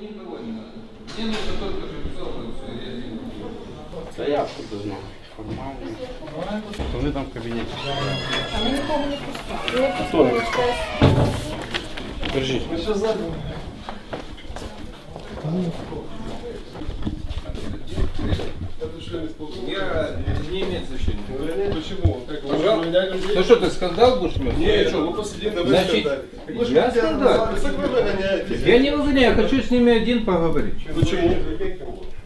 Никого не надо. Мне нужно только Жильцов, и все, я не буду. Та я откуда знаю. Формально. Вони там в кабінеті. А ми нікого не пускали. Не пускали. Держіть Я не имеет значения. Почему? Как, вы Пожалуйста. меня людей- Ну что, ты скандал будешь мне? Не, что, мы посидим, давай Значит, скандалить. Вы ж я меня скандал. назвали, так вы выгоняете. Я не выгоняю, я хочу с ними один поговорить. Почему?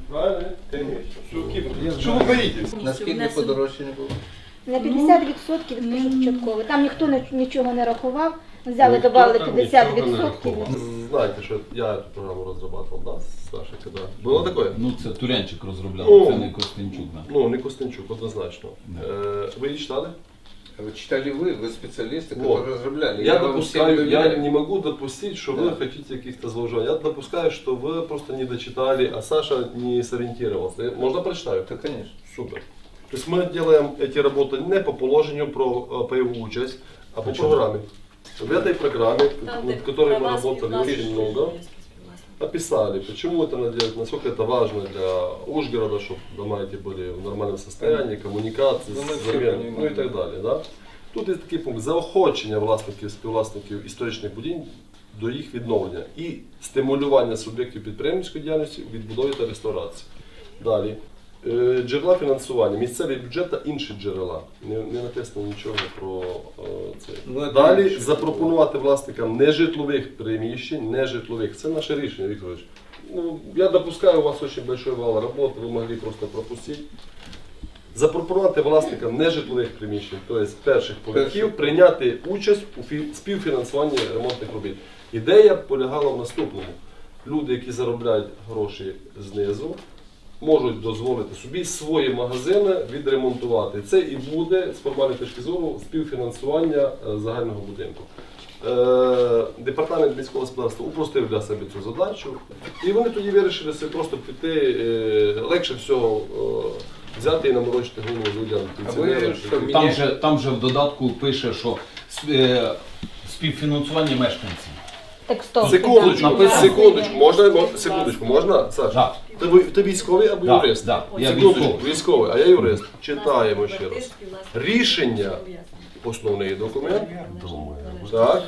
Правильно? Конечно. Что, Кипр? Что вы боитесь? Наскільки подорожчання було? На 50% від початково. Там ніхто не- нічого не рахував. Взяли, додали 50%. Знаете, что я эту программу разрабатывал, да, Саша, когда? Было такое? Ну, це Турянчик розробляв, Ну. це не Костянчук. Да. Ну, не Костенчук, однозначно. Э, Вы її читали? Вы читали вы, вы специалисты, Вот. которые разрабатывали. Я, вам допускаю, всем я доверяю. не могу допустить, что Да. вы хотите каких-то злоуживаний. Я допускаю, что вы просто не дочитали, а Саша не сориентировался. Э, Можно прочитаю? Да, конечно. Супер. То есть мы делаем эти работы не по положению про э, боевую участь, а по программе. В этой программе, над которой мы работали очень много, описали, почему это надо делать, насколько это важно для Ужгорода, чтобы дома эти были в нормальном состоянии, коммуникации, Ну, мы всё замер, понимаем. ну и так далее. Да? Тут є такий пункт заохочення власників, співвласників історичних будівель до їх відновлення і стимулювання суб'єктів підприємницької діяльності у відбудові та реставрації. Далі. Е, Джерела фінансування, місцеві бюджет та інші джерела. Не, не написано нічого про е, це. Ну, Далі запропонувати власникам нежитлових приміщень, нежитлових. Це наше рішення, Вікторович. Ну, я допускаю, у вас очень большой вал работы, вы могли просто пропустить. Запропонувати власникам нежитлових приміщень, тобто перших поверхів, прийняти участь у співфінансуванні ремонтних робіт. Ідея полягала в наступному. Люди, які заробляють гроші знизу, можуть дозволити собі свої магазини відремонтувати. Це і буде з формальної точки зору співфінансування е, загального будинку. Е, Департамент міського господарства упростив для себе цю задачу, і вони тоді вирішили собі просто піти е, легше всього взяти і наморочити голову людям. Пенсіонерам, Там же, там же в додатку пише, що співфінансування мешканців. Текстово. Секундочку, секундочку, можна, секундочку, можна, Саш? Ти, ти військовий або Да, юрист? да, я військовий. військовий, а я юрист. Читаємо ще раз. Рішення основний документ. Так.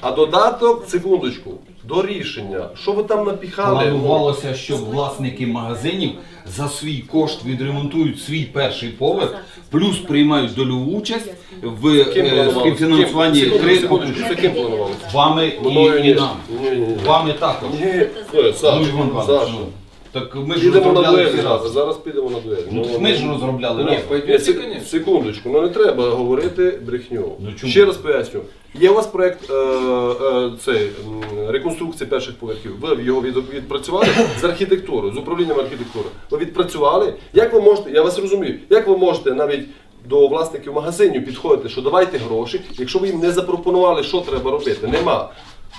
А додаток, секундочку, до рішення. Що ви там напіхали? Планувалося, що власники магазинів за свій кошт відремонтують свій перший поверх, плюс приймають дольову участь в Ким е, планувалося? співфінансуванні Ким? три Секундочку, це ким планувалося? вами Мною і, ні. і нам. Ні, ні, ні. Вами також. Ні, Саш, Ну, Іван Іванович, Саша. ну, Так ми ж Підемо на розробляли дуель зараз. разом. Зараз підемо на дуель. Ну, так ми ж розробляли Ні, разом. пойдете, сек- конечно. Секундочку, ну не треба говорити брехню. Ну, чому? Ще раз поясню. Є у вас проєкт е, е, цей, м, реконструкції перших поверхів. Ви його від, відпрацювали з архітектурою, з управлінням архітектури. Ви відпрацювали. Як ви можете, я вас розумію, як ви можете навіть до власників магазинів підходити, що давайте гроші, якщо ви їм не запропонували, що треба робити? Нема.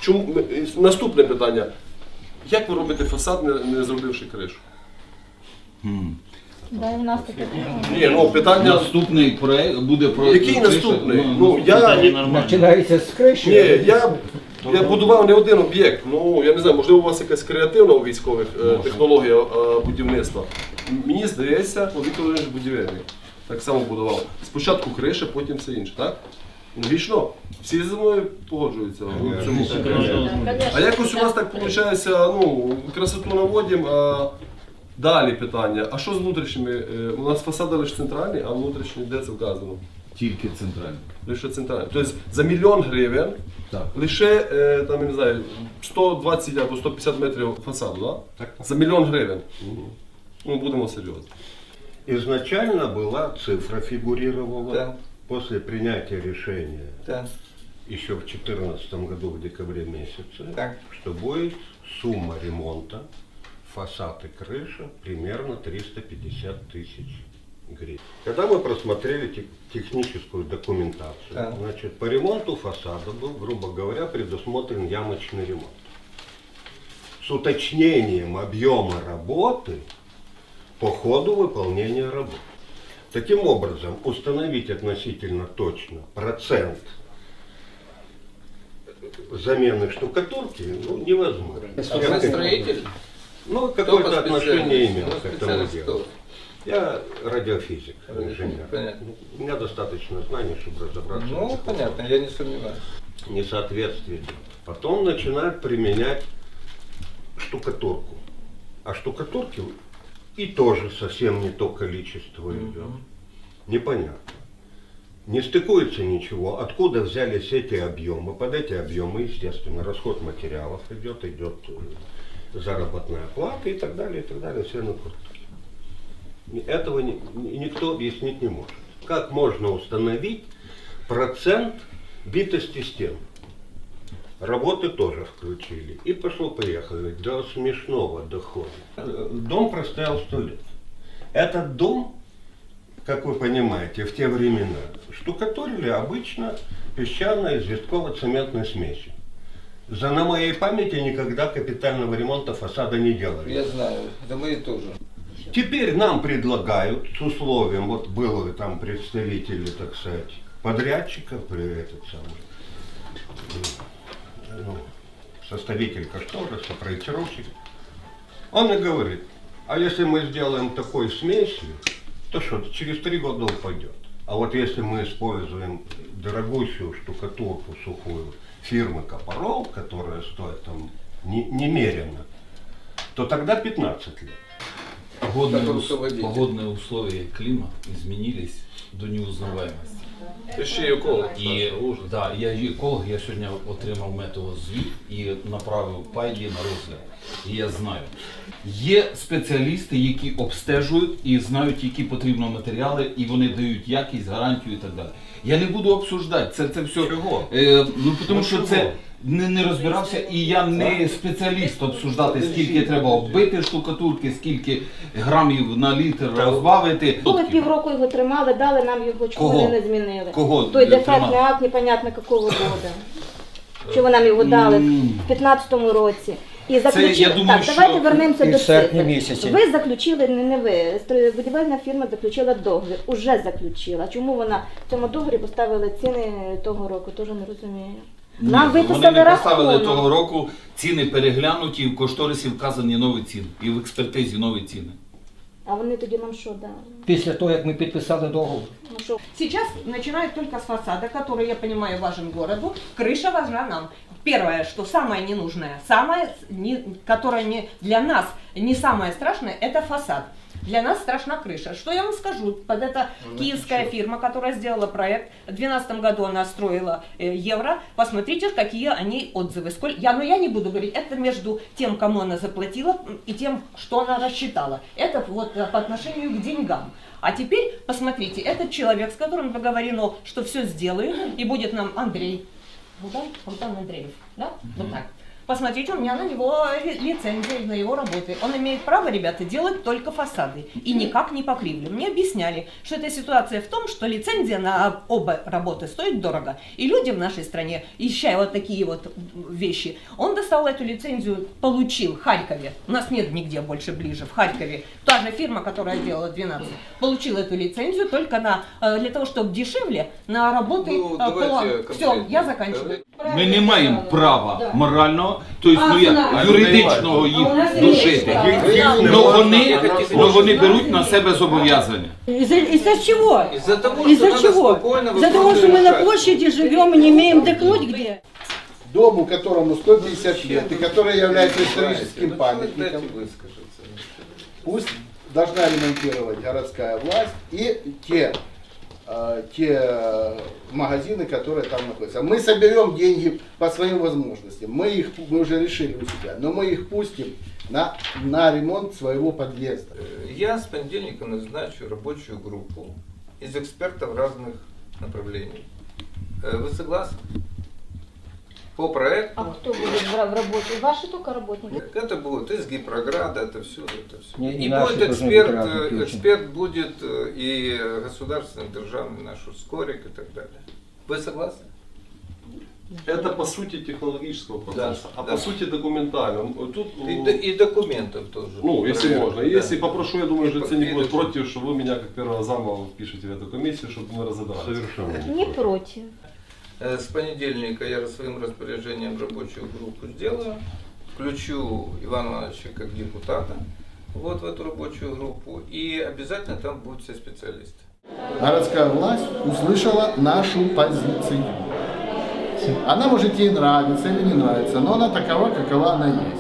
Чому ми- наступне питання? Як ви робите фасад, не, не зробивши кришу? Да, і в нас таке. Ні, ну питання. Наступний проект буде про Який наступний? ну, Ну, я- Починається з криші. Ні, я, я будував не один об'єкт. Ну я не знаю, можливо, у вас якась креативна у військових е, технологія е, будівництва. Мені здається, ну, Віктор Володимирович будівельник. Так само будував. Спочатку криша, потім все інше, так? Логічно? Всі зі мною погоджуються в цьому. А якось у вас так виходить, ну, красоту наводимо, а далі питання. А що з внутрішніми? Е, У нас фасади лише центральні, а внутрішні де це вказано? Тільки центральний. Лише центральні. Тобто за мільйон гривень Так. лише е, там, я не знаю, 120 або 150 метрів фасаду, да? Так. За мільйон гривень. Ну, будемо серйозні. Изначально была цифра фигурировала Да. После принятия решения Да. еще в 2014 году в декабре месяце, Так. что будет сумма ремонта фасад и крыша примерно 350 тысяч гривен. Когда мы просмотрели те- техническую документацию, Так. значит, по ремонту фасада был, грубо говоря, предусмотрен ямочный ремонт. С уточнением объема работы по ходу выполнения работ. Таким образом, установить относительно точно процент замены штукатурки ну, невозможно. А строитель? Ну, какое-то отношение имел Ну, к этому делу. Я радиофизик, инженер. Понятно. У меня достаточно знаний, чтобы разобраться. Ну, понятно, я не сомневаюсь. несоответствие. Потом начинают применять штукатурку. А штукатурки и тоже совсем не то количество идет. Непонятно. Не стыкуется ничего. Откуда взялись эти объемы? Под эти объемы, естественно, расход материалов идет, идет э, заработная плата и так далее, и так далее, все накрутки. Ни- Этого ни- никто объяснить не может. Как можно установить процент битости стен? Работы тоже включили. И пошло-поехали. До смешного доходит. Э, Дом простоял сто лет. Этот дом, как вы понимаете, в те времена штукатурили обычно песчано-известково-цементной смесью. За на моей памяти никогда капитального ремонта фасада не делали. Я знаю, да мы тоже. Теперь нам предлагают с условием, вот был там представители, так сказать, подрядчиков, при- этот самый, ну, составитель кошториса, проектировщик, он и говорит, а если мы сделаем такой смесью, то что, через три года упадет. А вот если мы используем дорогущую штукатурку сухую фирмы Копоров, которая стоит там не- немерено, то тогда 15 лет. Погодные, погодные условия и климат изменились до неузнаваемости. Ти ще й еколог. І да, я є еколог, я сьогодні отримав метеозвіт і направив пайді на розгляд. І я знаю. Є спеціалісти, які обстежують і знають, які потрібні матеріали, і вони дають якість, гарантію і так далі. Я не буду обсуждати. Це, це все. Чого? Е, ну, тому Ну, що чого? це не, не розбирався, і я не спеціаліст обсуждати, скільки треба оббити штукатурки, скільки грамів на літр розбавити. Коли півроку його тримали, дали нам його, чому Кого? вони не змінили. Кого Той тримали? дефектний акт, непонятно якого года. Чого нам його дали М. в 15-му році. І заключили. я думаю, так, давайте вернемося і до в серпні цифр. місяці. Ви заключили, не, не ви, стро- будівельна фірма заключила договір, уже заключила. Чому вона в цьому договорі поставила ціни того року, теж не розумію. Ні, Нам вони виписали не поставили рахунок. того року ціни переглянуті, в кошторисі вказані нові ціни. І в експертизі нові ціни. А вони тоді нам що дали? Після того, як ми підписали договор. Ну що, Сейчас начинают только с фасада, который, я понимаю, важен городу. Крыша важна нам. Первое, что самое ненужное, самое, не, которое не, для нас не самое страшное, это фасад. Для нас страшна крыша. Что я вам скажу? Под это киевская фирма, которая сделала проект. В 2012 году она строила э, евро. Посмотрите, какие они отзывы. Сколь... Я, но я не буду говорить. Это между тем, кому она заплатила, и тем, что она рассчитала. Это вот э, по отношению к деньгам. А теперь посмотрите, этот человек, с которым договорено, что все сделаю, и будет нам Андрей. Будан? Антон Андреев, да? Вот так. Посмотрите, у меня на него ли- лицензия на его работы. Он имеет право, ребята, делать только фасады. И никак не по кривлю. Мне объясняли, что эта ситуация в том, что лицензия на оба работы стоит дорого. И люди в нашей стране, ища вот такие вот вещи, он достал эту лицензию, получил в Харькове. У нас нет нигде больше ближе, в Харькове. Та же фирма, которая делала 12, получила эту лицензию только на, э, для того, чтобы дешевле на работы Ну, э, Все, я заканчиваю. Ми не маємо права морального, тобто ну, як, А, юридичного їх душити. Ну вони, ну, вони беруть на себе зобов'язання. Из-за из чего? Из-за того, Из-за что надо чего? спокойно Из-за того, вопросы что мы на решать. площади живем и не имеем дыхнуть где. дому, которому 150 лет, и который является историческим Ну, памятником, дайте выскажется. пусть должна ремонтировать городская власть и те, э, те э, магазины, которые там находятся. Мы соберем деньги по своим возможностям. Мы их мы уже решили у себя, но мы их пустим на, на ремонт своего подъезда. Я с понедельника назначу рабочую группу из экспертов разных направлений. Э, Вы согласны? По проекту. а хто буде в ра- в роботі? Ваші тільки роботники? Это будет из Гипрограда, это все, это все. Не- и и наши будет должны эксперт, быть разные э, ключи. эксперт будет э, и государственный державный наш Скорик и так далее. Вы согласны? Это по сути технологического процесса, Да, а да. по сути документально. Тут, И, ну, д- и документов тоже. Ну, если Проверка, можно. да. Если попрошу, я думаю, И что по- це не и будет документ. против, что вы меня как первого зама впишете в эту комиссию, чтобы мы разобрались. Совершенно Не проти. Э, С понедельника я своим распоряжением рабочую группу сделаю, включу Ивана Ивановича как депутата вот в эту рабочую группу, и обязательно там будут все специалисты. Городская власть услышала нашу позицию. Она может ей нравиться или не нравится, но она такова, какова она есть.